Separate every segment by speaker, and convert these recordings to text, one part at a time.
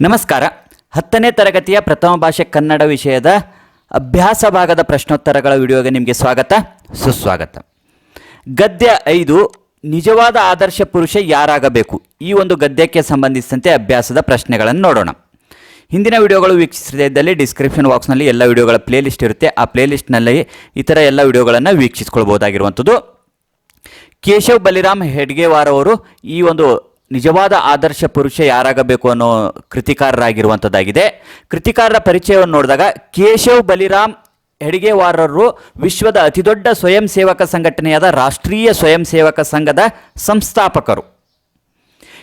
Speaker 1: ನಮಸ್ಕಾರ. ಹತ್ತನೇ ತರಗತಿಯ ಪ್ರಥಮ ಭಾಷೆ ಕನ್ನಡ ವಿಷಯದ ಅಭ್ಯಾಸ ಭಾಗದ ಪ್ರಶ್ನೋತ್ತರಗಳ ವಿಡಿಯೋಗೆ ನಿಮಗೆ ಸ್ವಾಗತ, ಸುಸ್ವಾಗತ. ಗದ್ಯ ಐದು, ನಿಜವಾದ ಆದರ್ಶ ಪುರುಷ ಯಾರಾಗಬೇಕು? ಈ ಒಂದು ಗದ್ಯಕ್ಕೆ ಸಂಬಂಧಿಸಿದಂತೆ ಅಭ್ಯಾಸದ ಪ್ರಶ್ನೆಗಳನ್ನು ನೋಡೋಣ. ಹಿಂದಿನ ವಿಡಿಯೋಗಳು ವೀಕ್ಷಿಸದೇ ಇದ್ದಲ್ಲಿ ಡಿಸ್ಕ್ರಿಪ್ಷನ್ ಬಾಕ್ಸ್ನಲ್ಲಿ ಎಲ್ಲ ವಿಡಿಯೋಗಳ ಪ್ಲೇಲಿಸ್ಟ್ ಇರುತ್ತೆ. ಆ ಪ್ಲೇಲಿಸ್ಟ್ನಲ್ಲಿ ಥರ ಎಲ್ಲ ವಿಡಿಯೋಗಳನ್ನು ವೀಕ್ಷಿಸ್ಕೊಳ್ಬೋದಾಗಿರುವಂಥದ್ದು. ಕೇಶವ್ ಬಲಿರಾಮ್ ಹೆಡ್ಗೇವಾರ್ ಅವರು ಈ ಒಂದು ನಿಜವಾದ ಆದರ್ಶ ಪುರುಷ ಯಾರಾಗಬೇಕು ಅನ್ನೋ ಕೃತಿಕಾರರಾಗಿರುವಂಥದ್ದಾಗಿದೆ. ಕೃತಿಕಾರರ ಪರಿಚಯವನ್ನು ನೋಡಿದಾಗ ಕೇಶವ್ ಬಲಿರಾಮ್ ಹೆಡಿಗೆವಾರರು ವಿಶ್ವದ ಅತಿದೊಡ್ಡ ಸ್ವಯಂ ಸೇವಕ ಸಂಘಟನೆಯಾದ ರಾಷ್ಟ್ರೀಯ ಸ್ವಯಂ ಸೇವಕ ಸಂಘದ ಸಂಸ್ಥಾಪಕರು.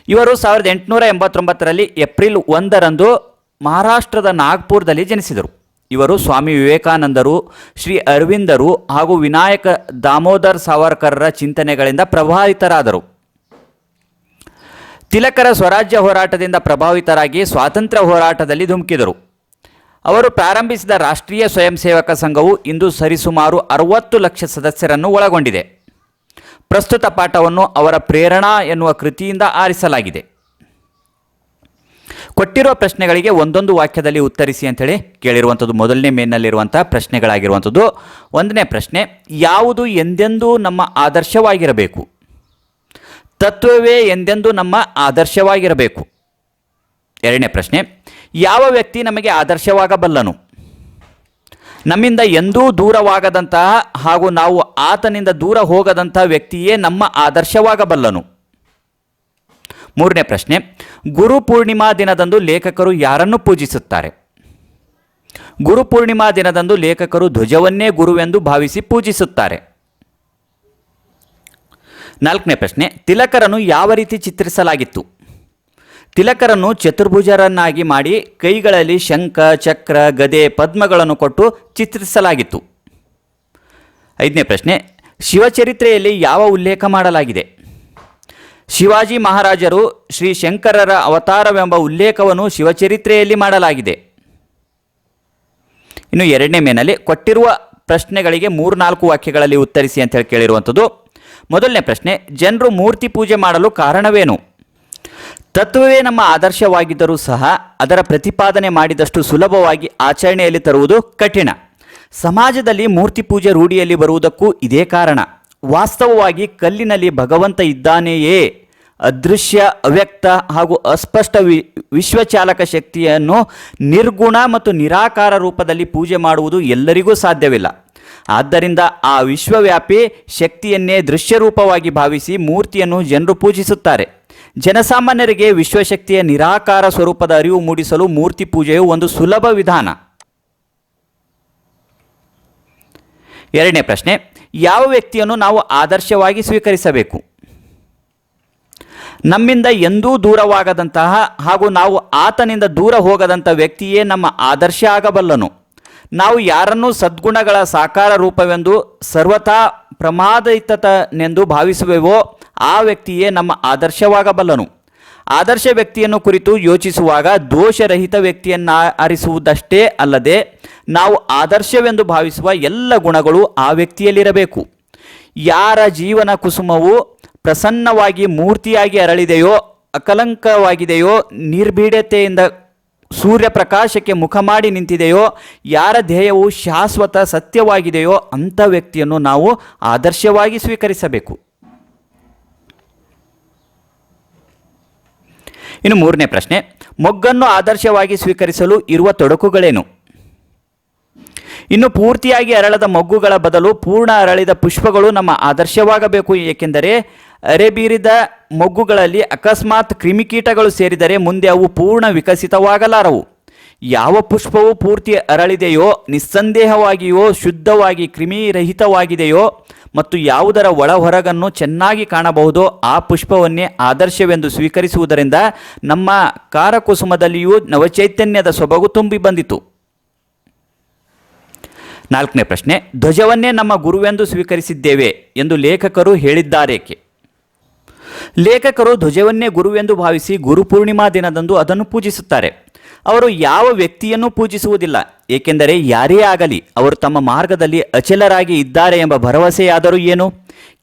Speaker 1: ಇವರು ಸಾವಿರದ ಎಂಟುನೂರ ಎಂಬತ್ತೊಂಬತ್ತರಲ್ಲಿ ಏಪ್ರಿಲ್ ಒಂದರಂದು ಮಹಾರಾಷ್ಟ್ರದ ನಾಗ್ಪುರದಲ್ಲಿ ಜನಿಸಿದರು. ಇವರು ಸ್ವಾಮಿ ವಿವೇಕಾನಂದರು, ಶ್ರೀ ಅರವಿಂದರು ಹಾಗೂ ವಿನಾಯಕ ದಾಮೋದರ್ ಸಾವರ್ಕರ್ರ ಚಿಂತನೆಗಳಿಂದ ಪ್ರಭಾವಿತರಾದರು. ತಿಲಕರ ಸ್ವರಾಜ್ಯ ಹೋರಾಟದಿಂದ ಪ್ರಭಾವಿತರಾಗಿ ಸ್ವಾತಂತ್ರ್ಯ ಹೋರಾಟದಲ್ಲಿ ಧುಮುಕಿದರು. ಅವರು ಪ್ರಾರಂಭಿಸಿದ ರಾಷ್ಟ್ರೀಯ ಸ್ವಯಂ ಸೇವಕ ಸಂಘವು ಇಂದು ಸರಿಸುಮಾರು ಅರವತ್ತು ಲಕ್ಷ ಸದಸ್ಯರನ್ನು ಒಳಗೊಂಡಿದೆ. ಪ್ರಸ್ತುತ ಪಾಠವನ್ನು ಅವರ ಪ್ರೇರಣಾ ಎನ್ನುವ ಕೃತಿಯಿಂದ ಆರಿಸಲಾಗಿದೆ. ಕೊಟ್ಟಿರುವ ಪ್ರಶ್ನೆಗಳಿಗೆ ಒಂದೊಂದು ವಾಕ್ಯದಲ್ಲಿ ಉತ್ತರಿಸಿ ಅಂತೇಳಿ ಕೇಳಿರುವಂಥದ್ದು ಮೊದಲನೇ ಮೇನ್ನಲ್ಲಿರುವಂಥ ಪ್ರಶ್ನೆಗಳಾಗಿರುವಂಥದ್ದು. ಒಂದನೇ ಪ್ರಶ್ನೆ, ಯಾವುದು ಎಂದೆಂದೂ ನಮ್ಮ ಆದರ್ಶವಾಗಿರಬೇಕು? ತತ್ವವೇ ಎಂದೆಂದೂ ನಮ್ಮ ಆದರ್ಶವಾಗಿರಬೇಕು. ಎರಡನೇ ಪ್ರಶ್ನೆ, ಯಾವ ವ್ಯಕ್ತಿ ನಮಗೆ ಆದರ್ಶವಾಗಬಲ್ಲನು? ನಮ್ಮಿಂದ ಎಂದೂ ದೂರವಾಗದಂತಹ ಹಾಗೂ ನಾವು ಆತನಿಂದ ದೂರ ಹೋಗದಂತಹ ವ್ಯಕ್ತಿಯೇ ನಮ್ಮ ಆದರ್ಶವಾಗಬಲ್ಲನು. ಮೂರನೇ ಪ್ರಶ್ನೆ, ಗುರು ಪೂರ್ಣಿಮಾ ದಿನದಂದು ಲೇಖಕರು ಯಾರನ್ನು ಪೂಜಿಸುತ್ತಾರೆ? ಗುರು ಪೂರ್ಣಿಮಾ ದಿನದಂದು ಲೇಖಕರು ಧ್ವಜವನ್ನೇ ಗುರುವೆಂದು ಭಾವಿಸಿ ಪೂಜಿಸುತ್ತಾರೆ. ನಾಲ್ಕನೇ ಪ್ರಶ್ನೆ, ತಿಲಕರನ್ನು ಯಾವ ರೀತಿ ಚಿತ್ರಿಸಲಾಗಿತ್ತು? ತಿಲಕರನ್ನು ಚತುರ್ಭುಜರನ್ನಾಗಿ ಮಾಡಿ ಕೈಗಳಲ್ಲಿ ಶಂಖ, ಚಕ್ರ, ಗದೆ, ಪದ್ಮಗಳನ್ನು ಕೊಟ್ಟು ಚಿತ್ರಿಸಲಾಗಿತ್ತು. ಐದನೇ ಪ್ರಶ್ನೆ, ಶಿವಚರಿತ್ರೆಯಲ್ಲಿ ಯಾವ ಉಲ್ಲೇಖ ಮಾಡಲಾಗಿದೆ? ಶಿವಾಜಿ ಮಹಾರಾಜರು ಶ್ರೀ ಶಂಕರರ ಅವತಾರವೆಂಬ ಉಲ್ಲೇಖವನ್ನು ಶಿವಚರಿತ್ರೆಯಲ್ಲಿ ಮಾಡಲಾಗಿದೆ. ಇನ್ನು ಎರಡನೇ ಮೇನಲ್ಲಿ, ಕೊಟ್ಟಿರುವ ಪ್ರಶ್ನೆಗಳಿಗೆ ಮೂರು ನಾಲ್ಕು ವಾಕ್ಯಗಳಲ್ಲಿ ಉತ್ತರಿಸಿ ಅಂತ ಹೇಳಿ ಕೇಳಿರುವಂಥದ್ದು ಮೊದಲನೇ ಪ್ರಶ್ನೆ, ಜನರು ಮೂರ್ತಿ ಪೂಜೆ ಮಾಡಲು ಕಾರಣವೇನು? ತತ್ವವೇ ನಮ್ಮ ಆದರ್ಶವಾಗಿದ್ದರೂ ಸಹ ಅದರ ಪ್ರತಿಪಾದನೆ ಮಾಡಿದಷ್ಟು ಸುಲಭವಾಗಿ ಆಚರಣೆಯಲ್ಲಿ ತರುವುದು ಕಠಿಣ. ಸಮಾಜದಲ್ಲಿ ಮೂರ್ತಿ ಪೂಜೆ ರೂಢಿಯಲ್ಲಿ ಬರುವುದಕ್ಕೂ ಇದೇ ಕಾರಣ. ವಾಸ್ತವವಾಗಿ ಕಲ್ಲಿನಲ್ಲಿ ಭಗವಂತ ಇದ್ದಾನೆಯೇ? ಅದೃಶ್ಯ, ಅವ್ಯಕ್ತ ಹಾಗೂ ಅಸ್ಪಷ್ಟ ವಿ, ವಿಶ್ವಚಾಲಕ ಶಕ್ತಿಯನ್ನು ನಿರ್ಗುಣ ಮತ್ತು ನಿರಾಕಾರ ರೂಪದಲ್ಲಿ ಪೂಜೆ ಮಾಡುವುದು ಎಲ್ಲರಿಗೂ ಸಾಧ್ಯವಿಲ್ಲ. ಆದ್ದರಿಂದ ಆ ವಿಶ್ವವ್ಯಾಪಿ ಶಕ್ತಿಯನ್ನೇ ದೃಶ್ಯರೂಪವಾಗಿ ಭಾವಿಸಿ ಮೂರ್ತಿಯನ್ನು ಜನರು ಪೂಜಿಸುತ್ತಾರೆ. ಜನಸಾಮಾನ್ಯರಿಗೆ ವಿಶ್ವಶಕ್ತಿಯ ನಿರಾಕಾರ ಸ್ವರೂಪದ ಅರಿವು ಮೂಡಿಸಲು ಮೂರ್ತಿ ಪೂಜೆಯು ಒಂದು ಸುಲಭ ವಿಧಾನ. ಎರಡನೇ ಪ್ರಶ್ನೆ, ಯಾವ ವ್ಯಕ್ತಿಯನ್ನು ನಾವು ಆದರ್ಶವಾಗಿ ಸ್ವೀಕರಿಸಬೇಕು? ನಮ್ಮಿಂದ ಎಂದೂ ದೂರವಾಗದಂತಹ ಹಾಗೂ ನಾವು ಆತನಿಂದ ದೂರ ಹೋಗದಂಥ ವ್ಯಕ್ತಿಯೇ ನಮ್ಮ ಆದರ್ಶ ಆಗಬಲ್ಲನು. ನಾವು ಯಾರನ್ನು ಸದ್ಗುಣಗಳ ಸಾಕಾರ ರೂಪವೆಂದು ಸರ್ವಥಾ ಪ್ರಮಾದಿತನೆಂದು ಭಾವಿಸುವೆವೋ ಆ ವ್ಯಕ್ತಿಯೇ ನಮ್ಮ ಆದರ್ಶವಾಗಬಲ್ಲನು. ಆದರ್ಶ ವ್ಯಕ್ತಿಯನ್ನು ಕುರಿತು ಯೋಚಿಸುವಾಗ ದೋಷರಹಿತ ವ್ಯಕ್ತಿಯನ್ನ ಆರಿಸುವುದಷ್ಟೇ ಅಲ್ಲದೆ ನಾವು ಆದರ್ಶವೆಂದು ಭಾವಿಸುವ ಎಲ್ಲ ಗುಣಗಳು ಆ ವ್ಯಕ್ತಿಯಲ್ಲಿರಬೇಕು. ಯಾರ ಜೀವನ ಕುಸುಮವು ಪ್ರಸನ್ನವಾಗಿ ಮೂರ್ತಿಯಾಗಿ ಅರಳಿದೆಯೋ, ಅಕಲಂಕವಾಗಿದೆಯೋ, ನಿರ್ಭೀಡತೆಯಿಂದ ಸೂರ್ಯಪ್ರಕಾಶಕ್ಕೆ ಮುಖ ಮಾಡಿ ನಿಂತಿದೆಯೋ, ಯಾರ ಧ್ಯೇಯವು ಶಾಶ್ವತ ಸತ್ಯವಾಗಿದೆಯೋ ಅಂಥ ವ್ಯಕ್ತಿಯನ್ನು ನಾವು ಆದರ್ಶವಾಗಿ ಸ್ವೀಕರಿಸಬೇಕು. ಇನ್ನು ಮೂರನೇ ಪ್ರಶ್ನೆ, ಮೊಗ್ಗನ್ನು ಆದರ್ಶವಾಗಿ ಸ್ವೀಕರಿಸಲು ಇರುವ ತೊಡಕುಗಳೇನು? ಇನ್ನು ಪೂರ್ತಿಯಾಗಿ ಅರಳದ ಮೊಗ್ಗುಗಳ ಬದಲು ಪೂರ್ಣ ಅರಳಿದ ಪುಷ್ಪಗಳು ನಮ್ಮ ಆದರ್ಶವಾಗಬೇಕು. ಏಕೆಂದರೆ ಅರೆಬೀರಿದ ಮೊಗ್ಗುಗಳಲ್ಲಿ ಅಕಸ್ಮಾತ್ ಕ್ರಿಮಿಕೀಟಗಳು ಸೇರಿದರೆ ಮುಂದೆ ಅವು ಪೂರ್ಣ ವಿಕಸಿತವಾಗಲಾರವು. ಯಾವ ಪುಷ್ಪವು ಪೂರ್ತಿ ಅರಳಿದೆಯೋ, ನಿಸ್ಸಂದೇಹವಾಗಿಯೋ, ಶುದ್ಧವಾಗಿ ಕ್ರಿಮಿರಹಿತವಾಗಿದೆಯೋ ಮತ್ತು ಯಾವುದರ ಒಳ ಹೊರಗನ್ನು ಚೆನ್ನಾಗಿ ಕಾಣಬಹುದೋ ಆ ಪುಷ್ಪವನ್ನೇ ಆದರ್ಶವೆಂದು ಸ್ವೀಕರಿಸುವುದರಿಂದ ನಮ್ಮ ಕಾರಕುಸುಮದಲ್ಲಿಯೂ ನವಚೈತನ್ಯದ ಸೊಬಗು ತುಂಬಿ ಬಂದಿತು. ನಾಲ್ಕನೇ ಪ್ರಶ್ನೆ, ಧ್ವಜವನ್ನೇ ನಮ್ಮ ಗುರುವೆಂದು ಸ್ವೀಕರಿಸಿದ್ದೇವೆ ಎಂದು ಲೇಖಕರು ಹೇಳಿದ್ದಾರೇಕೆ? ಲೇಖಕರು ಧ್ವಜವನ್ನೇ ಗುರುವೆಂದು ಭಾವಿಸಿ ಗುರುಪೂರ್ಣಿಮಾ ದಿನದಂದು ಅದನ್ನು ಪೂಜಿಸುತ್ತಾರೆ. ಅವರು ಯಾವ ವ್ಯಕ್ತಿಯನ್ನು ಪೂಜಿಸುವುದಿಲ್ಲ, ಏಕೆಂದರೆ ಯಾರೇ ಆಗಲಿ ಅವರು ತಮ್ಮ ಮಾರ್ಗದಲ್ಲಿ ಅಚಲರಾಗಿ ಇದ್ದಾರೆ ಎಂಬ ಭರವಸೆಯಾದರೂ ಏನು?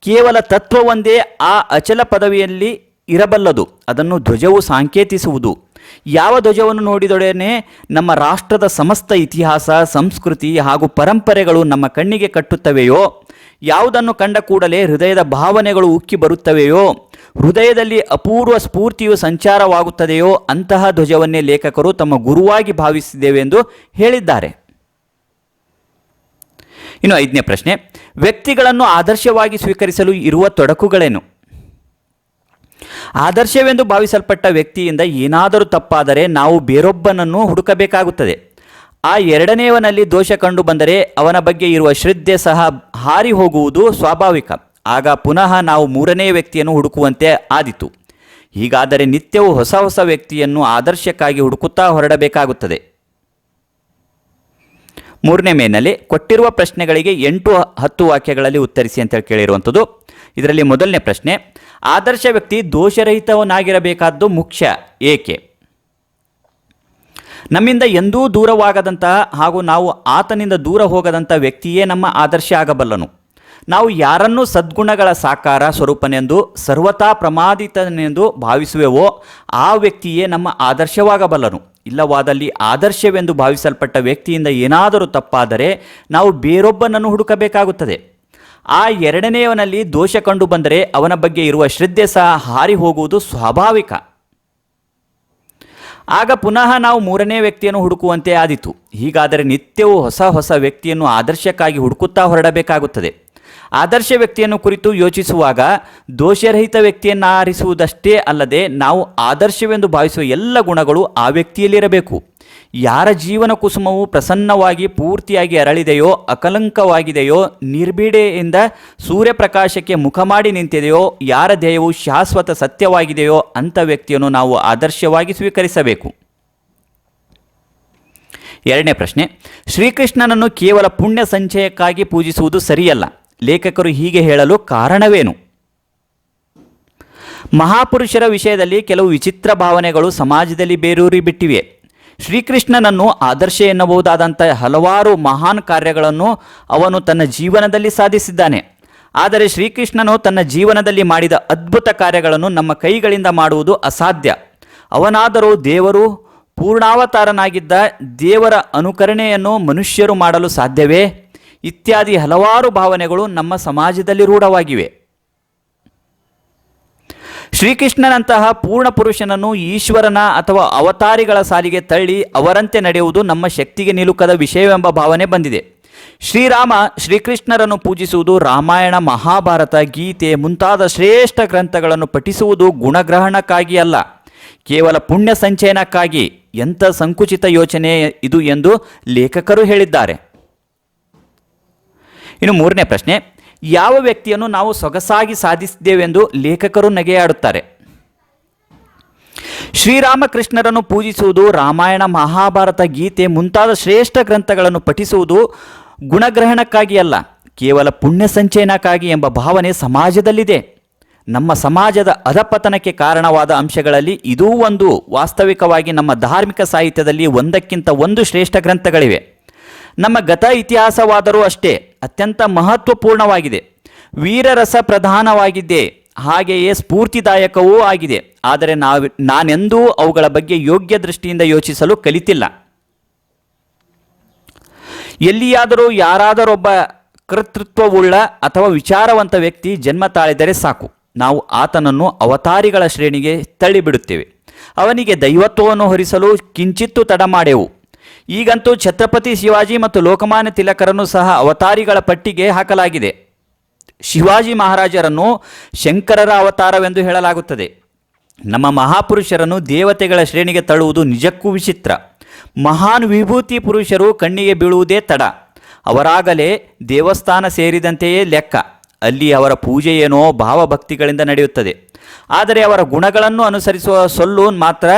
Speaker 1: ಕೇವಲ ತತ್ವವೊಂದೇ ಆ ಅಚಲ ಪದವಿಯಲ್ಲಿ ಇರಬಲ್ಲದು, ಅದನ್ನು ಧ್ವಜವು ಸಾಂಕೇತಿಸುವುದು. ಯಾವ ಧ್ವಜವನ್ನು ನೋಡಿದೊಡನೆ ನಮ್ಮ ರಾಷ್ಟ್ರದ ಸಮಸ್ತ ಇತಿಹಾಸ, ಸಂಸ್ಕೃತಿ ಹಾಗೂ ಪರಂಪರೆಗಳು ನಮ್ಮ ಕಣ್ಣಿಗೆ ಕಟ್ಟುತ್ತವೆಯೋ? ಯಾವುದನ್ನು ಕಂಡ ಕೂಡಲೇ ಹೃದಯದ ಭಾವನೆಗಳು ಉಕ್ಕಿ ಬರುತ್ತವೆಯೋ? ಹೃದಯದಲ್ಲಿ ಅಪೂರ್ವ ಸ್ಫೂರ್ತಿಯು ಸಂಚಾರವಾಗುತ್ತದೆಯೋ? ಅಂತಹ ಧ್ವಜವನ್ನೇ ಲೇಖಕರು ತಮ್ಮ ಗುರುವಾಗಿ ಭಾವಿಸಿದ್ದೇವೆ ಎಂದು ಹೇಳಿದ್ದಾರೆ. ಇನ್ನು ಐದನೇ ಪ್ರಶ್ನೆ, ವ್ಯಕ್ತಿಗಳನ್ನು ಆದರ್ಶವಾಗಿ ಸ್ವೀಕರಿಸಲು ಇರುವ ತೊಡಕುಗಳೇನು? ಆದರ್ಶವೆಂದು ಭಾವಿಸಲ್ಪಟ್ಟ ವ್ಯಕ್ತಿಯಿಂದ ಏನಾದರೂ ತಪ್ಪಾದರೆ ನಾವು ಬೇರೊಬ್ಬನನ್ನು ಹುಡುಕಬೇಕಾಗುತ್ತದೆ. ಆ ಎರಡನೆಯವನಲ್ಲಿ ದೋಷ ಕಂಡು ಬಂದರೆ ಅವನ ಬಗ್ಗೆ ಇರುವ ಶ್ರದ್ಧೆ ಸಹ ಹಾರಿ ಹೋಗುವುದು ಸ್ವಾಭಾವಿಕ. ಆಗ ಪುನಃ ನಾವು ಮೂರನೇ ವ್ಯಕ್ತಿಯನ್ನು ಹುಡುಕುವಂತೆ ಆದಿತು. ಹೀಗಾದರೆ ನಿತ್ಯವೂ ಹೊಸ ಹೊಸ ವ್ಯಕ್ತಿಯನ್ನು ಆದರ್ಶಕ್ಕಾಗಿ ಹುಡುಕುತ್ತಾ ಹೊರಡಬೇಕಾಗುತ್ತದೆ. ಮೂರನೇ ಮೇನಲ್ಲಿ, ಕೊಟ್ಟಿರುವ ಪ್ರಶ್ನೆಗಳಿಗೆ ಎಂಟು ಹತ್ತು ವಾಕ್ಯಗಳಲ್ಲಿ ಉತ್ತರಿಸಿ ಅಂತ ಕೇಳಿರುವಂಥದ್ದು. ಇದರಲ್ಲಿ ಮೊದಲನೇ ಪ್ರಶ್ನೆ ಆದರ್ಶ ವ್ಯಕ್ತಿ ದೋಷರಹಿತವನಾಗಿರಬೇಕಾದ್ದು ಮುಖ್ಯ. ಏಕೆ? ನಮ್ಮಿಂದ ಎಂದೂ ದೂರವಾಗದಂತಹ ಹಾಗೂ ನಾವು ಆತನಿಂದ ದೂರ ಹೋಗದಂಥ ವ್ಯಕ್ತಿಯೇ ನಮ್ಮ ಆದರ್ಶ ಆಗಬಲ್ಲನು. ನಾವು ಯಾರನ್ನೂ ಸದ್ಗುಣಗಳ ಸಾಕಾರ ಸ್ವರೂಪನೆಂದು, ಸರ್ವತಾ ಪ್ರಮಾದಿತನೆಂದು ಭಾವಿಸುವೆವೋ ಆ ವ್ಯಕ್ತಿಯೇ ನಮ್ಮ ಆದರ್ಶವಾಗಬಲ್ಲನು. ಇಲ್ಲವಾದಲ್ಲಿ ಆದರ್ಶವೆಂದು ಭಾವಿಸಲ್ಪಟ್ಟ ವ್ಯಕ್ತಿಯಿಂದ ಏನಾದರೂ ತಪ್ಪಾದರೆ ನಾವು ಬೇರೊಬ್ಬನನ್ನು ಹುಡುಕಬೇಕಾಗುತ್ತದೆ. ಆ ಎರಡನೆಯವನಲ್ಲಿ ದೋಷ ಕಂಡು ಬಂದರೆ ಅವನ ಬಗ್ಗೆ ಇರುವ ಶ್ರದ್ಧೆ ಸಹ ಹಾರಿ ಹೋಗುವುದು ಸ್ವಾಭಾವಿಕ. ಆಗ ಪುನಃ ನಾವು ಮೂರನೇ ವ್ಯಕ್ತಿಯನ್ನು ಹುಡುಕುವಂತೆ ಆದಿತು. ಹೀಗಾದರೆ ನಿತ್ಯವೂ ಹೊಸ ಹೊಸ ವ್ಯಕ್ತಿಯನ್ನು ಆದರ್ಶಕ್ಕಾಗಿ ಹುಡುಕುತ್ತಾ ಹೊರಡಬೇಕಾಗುತ್ತದೆ. ಆದರ್ಶ ವ್ಯಕ್ತಿಯನ್ನು ಕುರಿತು ಯೋಚಿಸುವಾಗ ದೋಷರಹಿತ ವ್ಯಕ್ತಿಯನ್ನು ಆರಿಸುವುದಷ್ಟೇ ಅಲ್ಲದೆ ನಾವು ಆದರ್ಶವೆಂದು ಭಾವಿಸುವ ಎಲ್ಲ ಗುಣಗಳು ಆ ವ್ಯಕ್ತಿಯಲ್ಲಿರಬೇಕು. ಯಾರ ಜೀವನ ಕುಸುಮವು ಪ್ರಸನ್ನವಾಗಿ ಪೂರ್ತಿಯಾಗಿ ಅರಳಿದೆಯೋ, ಅಕಲಂಕವಾಗಿದೆಯೋ ನಿರ್ಬಿಡೆಯಿಂದ ಸೂರ್ಯಪ್ರಕಾಶಕ್ಕೆ ಮುಖ ಮಾಡಿ ನಿಂತಿದೆಯೋ, ಯಾರ ಧ್ಯೇಯವು ಶಾಶ್ವತ ಸತ್ಯವಾಗಿದೆಯೋ ಅಂಥ ವ್ಯಕ್ತಿಯನ್ನು ನಾವು ಆದರ್ಶವಾಗಿ ಸ್ವೀಕರಿಸಬೇಕು. ಎರಡನೇ ಪ್ರಶ್ನೆ, ಶ್ರೀಕೃಷ್ಣನನ್ನು ಕೇವಲ ಪುಣ್ಯ ಸಂಚಯಕ್ಕಾಗಿ ಪೂಜಿಸುವುದು ಸರಿಯಲ್ಲ. ಲೇಖಕರು ಹೀಗೆ ಹೇಳಲು ಕಾರಣವೇನು? ಮಹಾಪುರುಷರ ವಿಷಯದಲ್ಲಿ ಕೆಲವು ವಿಚಿತ್ರ ಭಾವನೆಗಳು ಸಮಾಜದಲ್ಲಿ ಬೇರೂರಿ ಬಿಟ್ಟಿವೆ ಶ್ರೀಕೃಷ್ಣನನ್ನು ಆದರ್ಶ ಎನ್ನಬಹುದಾದಂಥ ಹಲವಾರು ಮಹಾನ್ ಕಾರ್ಯಗಳನ್ನು ಅವನು ತನ್ನ ಜೀವನದಲ್ಲಿ ಸಾಧಿಸಿದ್ದಾನೆ. ಆದರೆ ಶ್ರೀಕೃಷ್ಣನು ತನ್ನ ಜೀವನದಲ್ಲಿ ಮಾಡಿದ ಅದ್ಭುತ ಕಾರ್ಯಗಳನ್ನು ನಮ್ಮ ಕೈಗಳಿಂದ ಮಾಡುವುದು ಅಸಾಧ್ಯ. ಅವನಾದರೂ ದೇವರು ಪೂರ್ಣಾವತಾರನಾಗಿದ್ದ ದೇವರ ಅನುಕರಣೆಯನ್ನು ಮನುಷ್ಯರು ಮಾಡಲು ಸಾಧ್ಯವೇ? ಇತ್ಯಾದಿ ಹಲವಾರು ಭಾವನೆಗಳು ನಮ್ಮ ಸಮಾಜದಲ್ಲಿ ರೂಢವಾಗಿವೆ. ಶ್ರೀಕೃಷ್ಣನಂತಹ ಪೂರ್ಣ ಪುರುಷನನ್ನು ಈಶ್ವರನ ಅಥವಾ ಅವತಾರಿಗಳ ಸಾಲಿಗೆ ತಳ್ಳಿ ಅವರಂತೆ ನಡೆಯುವುದು ನಮ್ಮ ಶಕ್ತಿಗೆ ನಿಲುಕದ ವಿಷಯವೆಂಬ ಭಾವನೆ ಬಂದಿದೆ. ಶ್ರೀರಾಮ ಶ್ರೀಕೃಷ್ಣರನ್ನು ಪೂಜಿಸುವುದು ರಾಮಾಯಣ, ಮಹಾಭಾರತ, ಗೀತೆ ಮುಂತಾದ ಶ್ರೇಷ್ಠ ಗ್ರಂಥಗಳನ್ನು ಪಠಿಸುವುದು ಗುಣಗ್ರಹಣಕ್ಕಾಗಿ ಅಲ್ಲ. ಕೇವಲ ಪುಣ್ಯ ಸಂಚಯನಕ್ಕಾಗಿ ಎಂಥ ಸಂಕುಚಿತ ಯೋಚನೆ ಇದು ಎಂದು ಲೇಖಕರು ಹೇಳಿದ್ದಾರೆ. ಇನ್ನು ಮೂರನೇ ಪ್ರಶ್ನೆ ಯಾವ ವ್ಯಕ್ತಿಯನ್ನು ನಾವು ಸೊಗಸಾಗಿ ಸಾಧಿಸಿದ್ದೇವೆಂದು ಲೇಖಕರು ನಗೆಯಾಡುತ್ತಾರೆ. ಶ್ರೀರಾಮಕೃಷ್ಣರನ್ನು ಪೂಜಿಸುವುದು, ರಾಮಾಯಣ, ಮಹಾಭಾರತ, ಗೀತೆ ಮುಂತಾದ ಶ್ರೇಷ್ಠ ಗ್ರಂಥಗಳನ್ನು ಪಠಿಸುವುದು ಗುಣಗ್ರಹಣಕ್ಕಾಗಿ ಅಲ್ಲ, ಕೇವಲ ಪುಣ್ಯ ಸಂಚಯನಕ್ಕಾಗಿ ಎಂಬ ಭಾವನೆ ಸಮಾಜದಲ್ಲಿದೆ. ನಮ್ಮ ಸಮಾಜದ ಅಧಪತನಕ್ಕೆ ಕಾರಣವಾದ ಅಂಶಗಳಲ್ಲಿ ಇದೂ ಒಂದು. ವಾಸ್ತವಿಕವಾಗಿ ನಮ್ಮ ಧಾರ್ಮಿಕ ಸಾಹಿತ್ಯದಲ್ಲಿ ಒಂದಕ್ಕಿಂತ ಒಂದು ಶ್ರೇಷ್ಠ ಗ್ರಂಥಗಳಿವೆ. ನಮ್ಮ ಗತ ಇತಿಹಾಸವಾದರೂ ಅಷ್ಟೇ ಅತ್ಯಂತ ಮಹತ್ವಪೂರ್ಣವಾಗಿದೆ. ವೀರರಸ ಪ್ರಧಾನವಾಗಿದ್ದೆ. ಹಾಗೆಯೇ ಸ್ಫೂರ್ತಿದಾಯಕವೂ ಆಗಿದೆ. ಆದರೆ ನಾವು, ನಾನೆಂದೂ ಅವುಗಳ ಬಗ್ಗೆ ಯೋಗ್ಯ ದೃಷ್ಟಿಯಿಂದ ಯೋಚಿಸಲು ಕಲಿತಿಲ್ಲ. ಎಲ್ಲಿಯಾದರೂ ಯಾರಾದರೊಬ್ಬ ಕರ್ತೃತ್ವವುಳ್ಳ ಅಥವಾ ವಿಚಾರವಂತ ವ್ಯಕ್ತಿ ಜನ್ಮ ತಾಳಿದರೆ ಸಾಕು. ನಾವು ಆತನನ್ನು ಅವತಾರಿಗಳ ಶ್ರೇಣಿಗೆ ತಳ್ಳಿಬಿಡುತ್ತೇವೆ. ಅವನಿಗೆ ದೈವತ್ವವನ್ನು ಹೊರಿಸಲು ಕಿಂಚಿತ್ತು ತಡ ಮಾಡೆವು. ಈಗಂತೂ ಛತ್ರಪತಿ ಶಿವಾಜಿ ಮತ್ತು ಲೋಕಮಾನ್ಯ ತಿಲಕರನ್ನು ಸಹ ಅವತಾರಿಗಳ ಪಟ್ಟಿಗೆ ಹಾಕಲಾಗಿದೆ. ಶಿವಾಜಿ ಮಹಾರಾಜರನ್ನು ಶಂಕರರ ಅವತಾರವೆಂದು ಹೇಳಲಾಗುತ್ತದೆ. ನಮ್ಮ ಮಹಾಪುರುಷರನ್ನು ದೇವತೆಗಳ ಶ್ರೇಣಿಗೆ ತಳ್ಳುವುದು ನಿಜಕ್ಕೂ ವಿಚಿತ್ರ. ಮಹಾನ್ ವಿಭೂತಿ ಪುರುಷರು ಕಣ್ಣಿಗೆ ಬೀಳುವುದೇ ತಡ. ಅವರಾಗಲೇ ದೇವಸ್ಥಾನ ಸೇರಿದಂತೆಯೇ ಲೆಕ್ಕ. ಅಲ್ಲಿ ಅವರ ಪೂಜೆ ಏನೋ ಭಾವಭಕ್ತಿಗಳಿಂದ ನಡೆಯುತ್ತದೆ. ಆದರೆ ಅವರ ಗುಣಗಳನ್ನು ಅನುಸರಿಸುವ ಸೊಲ್ಲು ಮಾತ್ರ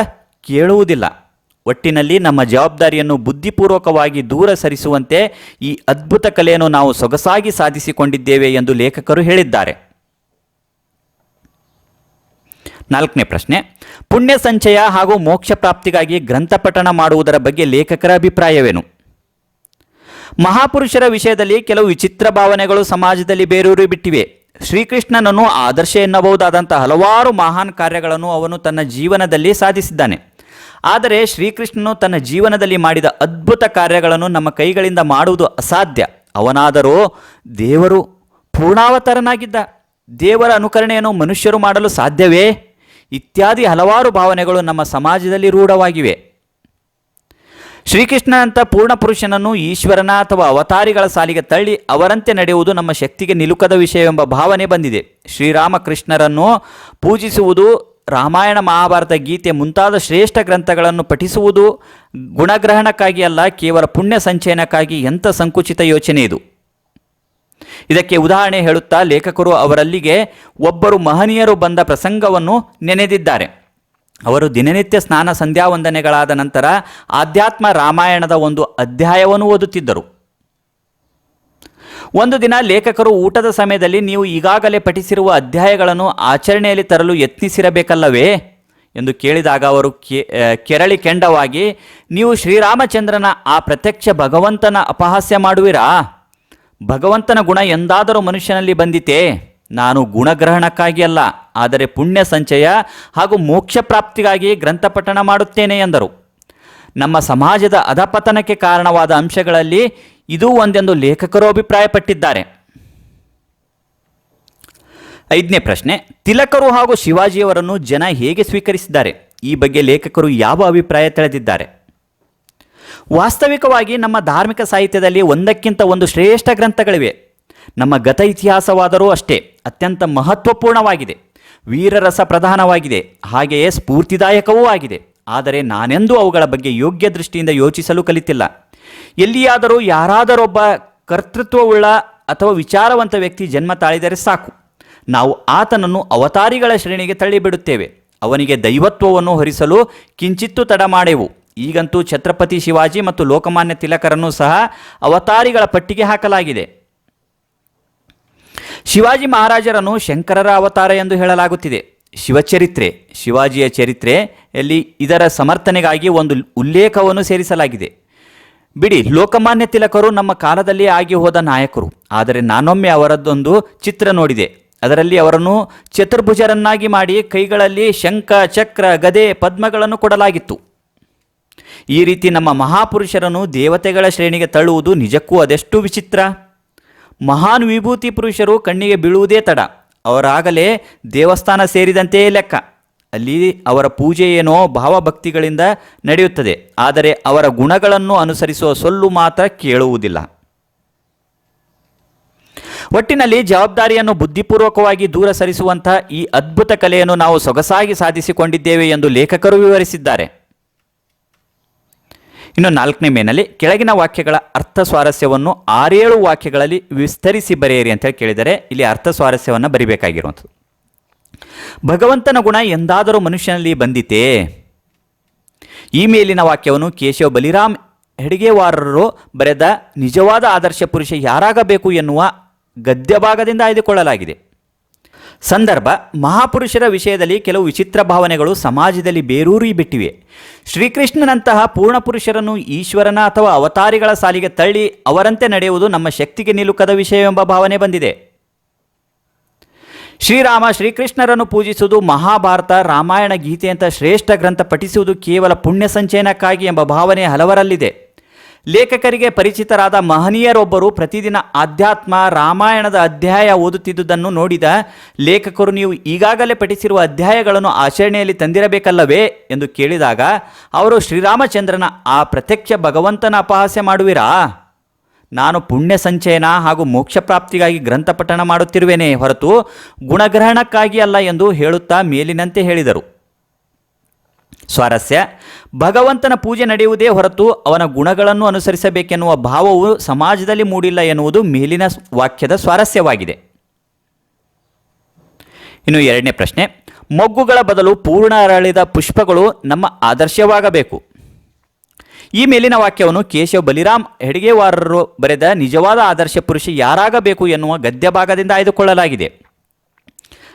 Speaker 1: ಕೇಳುವುದಿಲ್ಲ. ಒಟ್ಟಿನಲ್ಲಿ ನಮ್ಮ ಜವಾಬ್ದಾರಿಯನ್ನು ಬುದ್ಧಿಪೂರ್ವಕವಾಗಿ ದೂರ ಸರಿಸುವಂತೆ ಈ ಅದ್ಭುತ ಕಲೆಯನ್ನು ನಾವು ಸೊಗಸಾಗಿ ಸಾಧಿಸಿಕೊಂಡಿದ್ದೇವೆ ಎಂದು ಲೇಖಕರು ಹೇಳಿದ್ದಾರೆ. ನಾಲ್ಕನೇ ಪ್ರಶ್ನೆ, ಪುಣ್ಯ ಸಂಚಯ ಹಾಗೂ ಮೋಕ್ಷ ಪ್ರಾಪ್ತಿಗಾಗಿ ಗ್ರಂಥ ಪಠಣ ಮಾಡುವುದರ ಬಗ್ಗೆ ಲೇಖಕರ ಅಭಿಪ್ರಾಯವೇನು? ಮಹಾಪುರುಷರ ವಿಷಯದಲ್ಲಿ ಕೆಲವು ವಿಚಿತ್ರ ಭಾವನೆಗಳು ಸಮಾಜದಲ್ಲಿ ಬೇರೂರಿ ಬಿಟ್ಟಿವೆ. ಶ್ರೀಕೃಷ್ಣನನ್ನು ಆದರ್ಶ ಎನ್ನಬಹುದಾದಂಥ ಹಲವಾರು ಮಹಾನ್ ಕಾರ್ಯಗಳನ್ನು ಅವನು ತನ್ನ ಜೀವನದಲ್ಲಿ ಸಾಧಿಸಿದ್ದಾನೆ. ಆದರೆ ಶ್ರೀಕೃಷ್ಣನು ತನ್ನ ಜೀವನದಲ್ಲಿ ಮಾಡಿದ ಅದ್ಭುತ ಕಾರ್ಯಗಳನ್ನು ನಮ್ಮ ಕೈಗಳಿಂದ ಮಾಡುವುದು ಅಸಾಧ್ಯ. ಅವನಾದರೂ ದೇವರು ಪೂರ್ಣಾವತಾರನಾಗಿದ್ದ. ದೇವರ ಅನುಕರಣೆಯನ್ನು ಮನುಷ್ಯರು ಮಾಡಲು ಸಾಧ್ಯವೇ? ಇತ್ಯಾದಿ ಹಲವಾರು ಭಾವನೆಗಳು ನಮ್ಮ ಸಮಾಜದಲ್ಲಿ ರೂಢವಾಗಿವೆ. ಶ್ರೀಕೃಷ್ಣನಂಥ ಪೂರ್ಣ ಪುರುಷನನ್ನು ಈಶ್ವರನ ಅಥವಾ ಅವತಾರಿಗಳ ಸಾಲಿಗೆ ತಳ್ಳಿ ಅವರಂತೆ ನಡೆಯುವುದು ನಮ್ಮ ಶಕ್ತಿಗೆ ನಿಲುಕದ ವಿಷಯವೆಂಬ ಭಾವನೆ ಬಂದಿದೆ. ಶ್ರೀರಾಮಕೃಷ್ಣರನ್ನು ಪೂಜಿಸುವುದು ರಾಮಾಯಣ ಮಹಾಭಾರತ ಗೀತೆ ಮುಂತಾದ ಶ್ರೇಷ್ಠ ಗ್ರಂಥಗಳನ್ನು ಪಠಿಸುವುದು ಗುಣಗ್ರಹಣಕ್ಕಾಗಿ ಅಲ್ಲ, ಕೇವಲ ಪುಣ್ಯ ಸಂಚಯನಕ್ಕಾಗಿ ಎಂಥ ಸಂಕುಚಿತ ಯೋಚನೆ ಇದು? ಇದಕ್ಕೆ ಉದಾಹರಣೆ ಹೇಳುತ್ತಾ ಲೇಖಕರು ಅವರಲ್ಲಿಗೆ ಒಬ್ಬರು ಮಹನೀಯರು ಬಂದ ಪ್ರಸಂಗವನ್ನು ನೆನೆದಿದ್ದಾರೆ. ಅವರು ದಿನನಿತ್ಯ ಸ್ನಾನ ಸಂಧ್ಯಾ ವಂದನೆಗಳಾದ ನಂತರ ಆಧ್ಯಾತ್ಮ ರಾಮಾಯಣದ ಒಂದು ಅಧ್ಯಾಯವನ್ನು ಓದುತ್ತಿದ್ದರು. ಒಂದು ದಿನ ಲೇಖಕರು ಊಟದ ಸಮಯದಲ್ಲಿ ನೀವು ಈಗಾಗಲೇ ಪಠಿಸಿರುವ ಅಧ್ಯಾಯಗಳನ್ನು ಆಚರಣೆಯಲ್ಲಿ ತರಲು ಯತ್ನಿಸಿರಬೇಕಲ್ಲವೇ? ಎಂದು ಕೇಳಿದಾಗ ಅವರು ಕೆರಳಿ ಕೆಂಡವಾಗಿ, ನೀವು ಶ್ರೀರಾಮಚಂದ್ರನ ಆ ಪ್ರತ್ಯಕ್ಷ ಭಗವಂತನ ಅಪಹಾಸ್ಯ ಮಾಡುವಿರಾ? ಭಗವಂತನ ಗುಣ ಎಂದಾದರೂ ಮನುಷ್ಯನಲ್ಲಿ ಬಂದಿತೇ? ನಾನು ಗುಣಗ್ರಹಣಕ್ಕಾಗಿ ಅಲ್ಲ, ಆದರೆ ಪುಣ್ಯ ಸಂಚಯ ಹಾಗೂ ಮೋಕ್ಷ ಪ್ರಾಪ್ತಿಗಾಗಿ ಗ್ರಂಥಪಠಣ ಮಾಡುತ್ತೇನೆ ಎಂದರು. ನಮ್ಮ ಸಮಾಜದ ಅಧಪತನಕ್ಕೆ ಕಾರಣವಾದ ಅಂಶಗಳಲ್ಲಿ ಇದೂ ಒಂದೆಂದು ಲೇಖಕರು ಅಭಿಪ್ರಾಯಪಟ್ಟಿದ್ದಾರೆ. ಐದನೇ ಪ್ರಶ್ನೆ, ತಿಲಕರು ಹಾಗೂ ಶಿವಾಜಿಯವರನ್ನು ಜನ ಹೇಗೆ ಸ್ವೀಕರಿಸಿದ್ದಾರೆ? ಈ ಬಗ್ಗೆ ಲೇಖಕರು ಯಾವ ಅಭಿಪ್ರಾಯ ತಳೆದಿದ್ದಾರೆ? ವಾಸ್ತವಿಕವಾಗಿ ನಮ್ಮ ಧಾರ್ಮಿಕ ಸಾಹಿತ್ಯದಲ್ಲಿ ಒಂದಕ್ಕಿಂತ ಒಂದು ಶ್ರೇಷ್ಠ ಗ್ರಂಥಗಳಿವೆ. ನಮ್ಮ ಗತ ಇತಿಹಾಸವಾದರೂ ಅಷ್ಟೇ ಅತ್ಯಂತ ಮಹತ್ವಪೂರ್ಣವಾಗಿದೆ. ವೀರರಸ ಪ್ರಧಾನವಾಗಿದೆ. ಹಾಗೆಯೇ ಸ್ಫೂರ್ತಿದಾಯಕವೂ ಆಗಿದೆ. ಆದರೆ ನಾನೆಂದೂ ಅವುಗಳ ಬಗ್ಗೆ ಯೋಗ್ಯ ದೃಷ್ಟಿಯಿಂದ ಯೋಚಿಸಲು ಕಲಿತಿಲ್ಲ. ಎಲ್ಲಿಯಾದರೂ ಯಾರಾದರೊಬ್ಬ ಕರ್ತೃತ್ವವುಳ್ಳ ಅಥವಾ ವಿಚಾರವಂತ ವ್ಯಕ್ತಿ ಜನ್ಮ ತಾಳಿದರೆ ಸಾಕು. ನಾವು ಆತನನ್ನು ಅವತಾರಿಗಳ ಶ್ರೇಣಿಗೆ ತಳ್ಳಿಬಿಡುತ್ತೇವೆ. ಅವನಿಗೆ ದೈವತ್ವವನ್ನು ಹೊರಿಸಲು ಕಿಂಚಿತ್ತು ತಡ ಮಾಡೆವು. ಈಗಂತೂ ಛತ್ರಪತಿ ಶಿವಾಜಿ ಮತ್ತು ಲೋಕಮಾನ್ಯ ತಿಲಕರನ್ನು ಸಹ ಅವತಾರಿಗಳ ಪಟ್ಟಿಗೆ ಹಾಕಲಾಗಿದೆ. ಶಿವಾಜಿ ಮಹಾರಾಜರನ್ನು ಶಂಕರರ ಅವತಾರ ಎಂದು ಹೇಳಲಾಗುತ್ತಿದೆ. ಶಿವಚರಿತ್ರೆ, ಶಿವಾಜಿಯ ಚರಿತ್ರೆಯಲ್ಲಿ ಇದರ ಸಮರ್ಥನೆಗಾಗಿ ಒಂದು ಉಲ್ಲೇಖವನ್ನು ಸೇರಿಸಲಾಗಿದೆ. ಬಿಡಿ, ಲೋಕಮಾನ್ಯ ತಿಲಕರು ನಮ್ಮ ಕಾಲದಲ್ಲಿ ಆಗಿ ಹೋದ ನಾಯಕರು. ಆದರೆ ನಾನೊಮ್ಮೆ ಅವರದ್ದೊಂದು ಚಿತ್ರ ನೋಡಿದೆ. ಅದರಲ್ಲಿ ಅವರನ್ನು ಚತುರ್ಭುಜರನ್ನಾಗಿ ಮಾಡಿ ಕೈಗಳಲ್ಲಿ ಶಂಖ, ಚಕ್ರ, ಗದೆ, ಪದ್ಮಗಳನ್ನು ಕೊಡಲಾಗಿತ್ತು. ಈ ರೀತಿ ನಮ್ಮ ಮಹಾಪುರುಷರನ್ನು ದೇವತೆಗಳ ಶ್ರೇಣಿಗೆ ತಳ್ಳುವುದು ನಿಜಕ್ಕೂ ಅದೆಷ್ಟು ವಿಚಿತ್ರ? ಮಹಾನ್ ವಿಭೂತಿ ಪುರುಷರು ಕಣ್ಣಿಗೆ ಬೀಳುವುದೇ ತಡ. ಅವರಾಗಲೇ ದೇವಸ್ಥಾನ ಸೇರಿದಂತೆಯೇ ಲೆಕ್ಕ. ಅಲ್ಲಿ ಅವರ ಪೂಜೆ ಏನೋ ಭಾವಭಕ್ತಿಗಳಿಂದ ನಡೆಯುತ್ತದೆ. ಆದರೆ ಅವರ ಗುಣಗಳನ್ನು ಅನುಸರಿಸುವ ಸೊಲ್ಲು ಮಾತ್ರ ಕೇಳುವುದಿಲ್ಲ. ಒಟ್ಟಿನಲ್ಲಿ ಜವಾಬ್ದಾರಿಯನ್ನು ಬುದ್ಧಿಪೂರ್ವಕವಾಗಿ ದೂರ ಸರಿಸುವಂತಹ ಈ ಅದ್ಭುತ ಕಲೆಯನ್ನು ನಾವು ಸೊಗಸಾಗಿ ಸಾಧಿಸಿಕೊಂಡಿದ್ದೇವೆ ಎಂದು ಲೇಖಕರು ವಿವರಿಸಿದ್ದಾರೆ. ಇನ್ನು ನಾಲ್ಕನೇ ಮೇನಲ್ಲಿ ಕೆಳಗಿನ ವಾಕ್ಯಗಳ ಅರ್ಥ ಸ್ವಾರಸ್ಯವನ್ನು ಆರೇಳು ವಾಕ್ಯಗಳಲ್ಲಿ ವಿಸ್ತರಿಸಿ ಬರೆಯಿರಿ ಅಂತ ಹೇಳಿ ಕೇಳಿದರೆ ಇಲ್ಲಿ ಅರ್ಥ ಸ್ವಾರಸ್ಯವನ್ನು ಬರಿಬೇಕಾಗಿರುವಂಥದ್ದು. ಭಗವಂತನ ಗುಣ ಎಂದಾದರೂ ಮನುಷ್ಯನಲ್ಲಿ ಬಂದಿತೇ? ಈ ಮೇಲಿನ ವಾಕ್ಯವನ್ನು ಕೇಶವ ಬಲಿರಾಮ್ ಹೆಡಿಗೆವಾರರು ಬರೆದ ನಿಜವಾದ ಆದರ್ಶ ಪುರುಷ ಯಾರಾಗಬೇಕು ಎನ್ನುವ ಗದ್ಯಭಾಗದಿಂದ ಆಯ್ದುಕೊಳ್ಳಲಾಗಿದೆ. ಸಂದರ್ಭ, ಮಹಾಪುರುಷರ ವಿಷಯದಲ್ಲಿ ಕೆಲವು ವಿಚಿತ್ರ ಭಾವನೆಗಳು ಸಮಾಜದಲ್ಲಿ ಬೇರೂರಿ ಬಿಟ್ಟಿವೆ. ಶ್ರೀಕೃಷ್ಣನಂತಹ ಪೂರ್ಣ ಪುರುಷರನ್ನು ಈಶ್ವರನ ಅಥವಾ ಅವತಾರಿಗಳ ಸಾಲಿಗೆ ತಳ್ಳಿ ಅವರಂತೆ ನಡೆಯುವುದು ನಮ್ಮ ಶಕ್ತಿಗೆ ನಿಲುಕದ ವಿಷಯವೆಂಬ ಭಾವನೆ ಬಂದಿದೆ. ಶ್ರೀರಾಮ ಶ್ರೀಕೃಷ್ಣರನ್ನು ಪೂಜಿಸುವುದು ಮಹಾಭಾರತ, ರಾಮಾಯಣ ಗೀತೆಯಂಥ ಶ್ರೇಷ್ಠ ಗ್ರಂಥ ಪಠಿಸುವುದು ಕೇವಲ ಪುಣ್ಯ ಸಂಚಯನಕ್ಕಾಗಿ ಎಂಬ ಭಾವನೆ ಹಲವರಲ್ಲಿದೆ. ಲೇಖಕರಿಗೆ ಪರಿಚಿತರಾದ ಮಹನೀಯರೊಬ್ಬರು ಪ್ರತಿದಿನ ಆಧ್ಯಾತ್ಮ ರಾಮಾಯಣದ ಅಧ್ಯಾಯ ಓದುತ್ತಿದ್ದುದನ್ನು ನೋಡಿದ ಲೇಖಕರು, ನೀವು ಈಗಾಗಲೇ ಪಠಿಸಿರುವ ಅಧ್ಯಾಯಗಳನ್ನು ಆಚರಣೆಯಲ್ಲಿ ತಂದಿರಬೇಕಲ್ಲವೇ? ಎಂದು ಕೇಳಿದಾಗ, ಅವರು ಶ್ರೀರಾಮಚಂದ್ರನ ಆ ಪ್ರತ್ಯಕ್ಷ ಭಗವಂತನ ಅಪಹಾಸ್ಯ ಮಾಡುವಿರಾ? ನಾನು ಪುಣ್ಯ ಸಂಚಯನ ಹಾಗೂ ಮೋಕ್ಷ ಪ್ರಾಪ್ತಿಗಾಗಿ ಗ್ರಂಥ ಪಠಣ ಮಾಡುತ್ತಿರುವೆನೆ ಹೊರತು ಗುಣಗ್ರಹಣಕ್ಕಾಗಿ ಅಲ್ಲ ಎಂದು ಹೇಳುತ್ತಾ ಮೇಲಿನಂತೆ ಹೇಳಿದರು. ಸ್ವಾರಸ್ಯ, ಭಗವಂತನ ಪೂಜೆ ನಡೆಯುವುದೇ ಹೊರತು ಅವನ ಗುಣಗಳನ್ನು ಅನುಸರಿಸಬೇಕೆನ್ನುವ ಭಾವವು ಸಮಾಜದಲ್ಲಿ ಮೂಡಿಲ್ಲ ಎನ್ನುವುದು ಮೇಲಿನ ವಾಕ್ಯದ ಸ್ವಾರಸ್ಯವಾಗಿದೆ. ಇನ್ನು ಎರಡನೇ ಪ್ರಶ್ನೆ, ಮೊಗ್ಗುಗಳ ಬದಲು ಪೂರ್ಣ ಅರಳಿದ ಪುಷ್ಪಗಳು ನಮ್ಮ ಆದರ್ಶವಾಗಬೇಕು. ಈ ಮೇಲಿನ ವಾಕ್ಯವನ್ನು ಕೇಶವ ಬಲಿರಾಮ್ ಹೆಡಗೆವಾರರು ಬರೆದ ನಿಜವಾದ ಆದರ್ಶ ಪುರುಷ ಯಾರಾಗಬೇಕು ಎನ್ನುವ ಗದ್ಯ ಭಾಗದಿಂದ ಆಯ್ದುಕೊಳ್ಳಲಾಗಿದೆ.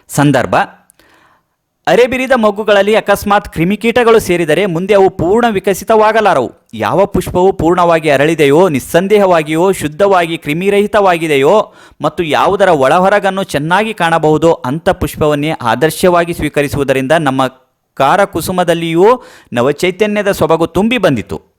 Speaker 1: ಸಂದರ್ಭ, ಅರೆಬಿರಿದ ಮಗ್ಗುಗಳಲ್ಲಿ ಅಕಸ್ಮಾತ್ ಕ್ರಿಮಿಕೀಟಗಳು ಸೇರಿದರೆ ಮುಂದೆ ಅವು ಪೂರ್ಣ ವಿಕಸಿತವಾಗಲಾರವು. ಯಾವ ಪುಷ್ಪವು ಪೂರ್ಣವಾಗಿ ಅರಳಿದೆಯೋ, ನಿಸ್ಸಂದೇಹವಾಗಿಯೋ, ಶುದ್ಧವಾಗಿ ಕ್ರಿಮಿರಹಿತವಾಗಿದೆಯೋ ಮತ್ತು ಯಾವುದರ ಒಳಹೊರಗನ್ನು ಚೆನ್ನಾಗಿ ಕಾಣಬಹುದೋ ಅಂಥ ಪುಷ್ಪವನ್ನೇ ಆದರ್ಶವಾಗಿ ಸ್ವೀಕರಿಸುವುದರಿಂದ ನಮ್ಮ ಕಾರಕುಸುಮದಲ್ಲಿಯೂ ನವಚೈತನ್ಯದ ಸೊಬಗು ತುಂಬಿ ಬಂದಿತು.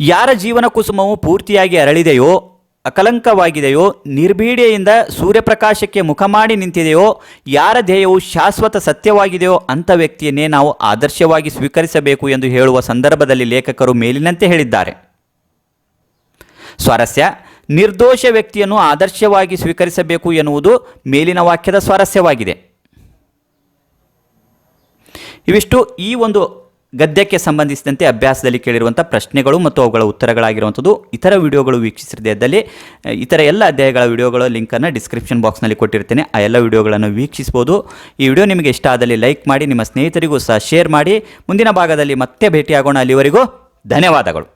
Speaker 1: ಯಾರ ಜೀವನ ಕುಸುಮವು ಪೂರ್ತಿಯಾಗಿ ಅರಳಿದೆಯೋ, ಅಕಲಂಕವಾಗಿದೆಯೋ, ನಿರ್ಭೀಡೆಯಿಂದ ಸೂರ್ಯಪ್ರಕಾಶಕ್ಕೆ ಮುಖ ಮಾಡಿ ನಿಂತಿದೆಯೋ, ಯಾರ ಧ್ಯೇಯವು ಶಾಶ್ವತ ಸತ್ಯವಾಗಿದೆಯೋ ಅಂಥ ವ್ಯಕ್ತಿಯನ್ನೇ ನಾವು ಆದರ್ಶವಾಗಿ ಸ್ವೀಕರಿಸಬೇಕು ಎಂದು ಹೇಳುವ ಸಂದರ್ಭದಲ್ಲಿ ಲೇಖಕರು ಮೇಲಿನಂತೆ ಹೇಳಿದ್ದಾರೆ. ಸ್ವಾರಸ್ಯ, ನಿರ್ದೋಷ ವ್ಯಕ್ತಿಯನ್ನು ಆದರ್ಶವಾಗಿ ಸ್ವೀಕರಿಸಬೇಕು ಎನ್ನುವುದು ಮೇಲಿನ ವಾಕ್ಯದ ಸ್ವಾರಸ್ಯವಾಗಿದೆ. ಇವಿಷ್ಟು ಈ ಒಂದು ಗದ್ಯಕ್ಕೆ ಸಂಬಂಧಿಸಿದಂತೆ ಅಭ್ಯಾಸದಲ್ಲಿ ಕೇಳಿರುವಂಥ ಪ್ರಶ್ನೆಗಳು ಮತ್ತು ಅವುಗಳ ಉತ್ತರಗಳಾಗಿರುವಂಥದ್ದು ಇತರ ವಿಡಿಯೋಗಳು ವೀಕ್ಷಿಸಿದ್ದಲ್ಲಿ ಇತರ ಎಲ್ಲ ಅಧ್ಯಾಯಗಳ ವಿಡಿಯೋಗಳ ಲಿಂಕನ್ನು ಡಿಸ್ಕ್ರಿಪ್ಷನ್ ಬಾಕ್ಸ್ನಲ್ಲಿ ಕೊಟ್ಟಿರ್ತೇನೆ. ಆ ಎಲ್ಲ ವಿಡಿಯೋಗಳನ್ನು ವೀಕ್ಷಿಸ್ಬೋದು. ಈ ವಿಡಿಯೋ ನಿಮಗೆ ಇಷ್ಟ ಆದಲ್ಲಿ ಲೈಕ್ ಮಾಡಿ, ನಿಮ್ಮ ಸ್ನೇಹಿತರಿಗೂ ಸಹ ಶೇರ್ ಮಾಡಿ. ಮುಂದಿನ ಭಾಗದಲ್ಲಿ ಮತ್ತೆ ಭೇಟಿಯಾಗೋಣ ಅಲ್ಲಿವರೆಗೂ. ಧನ್ಯವಾದಗಳು.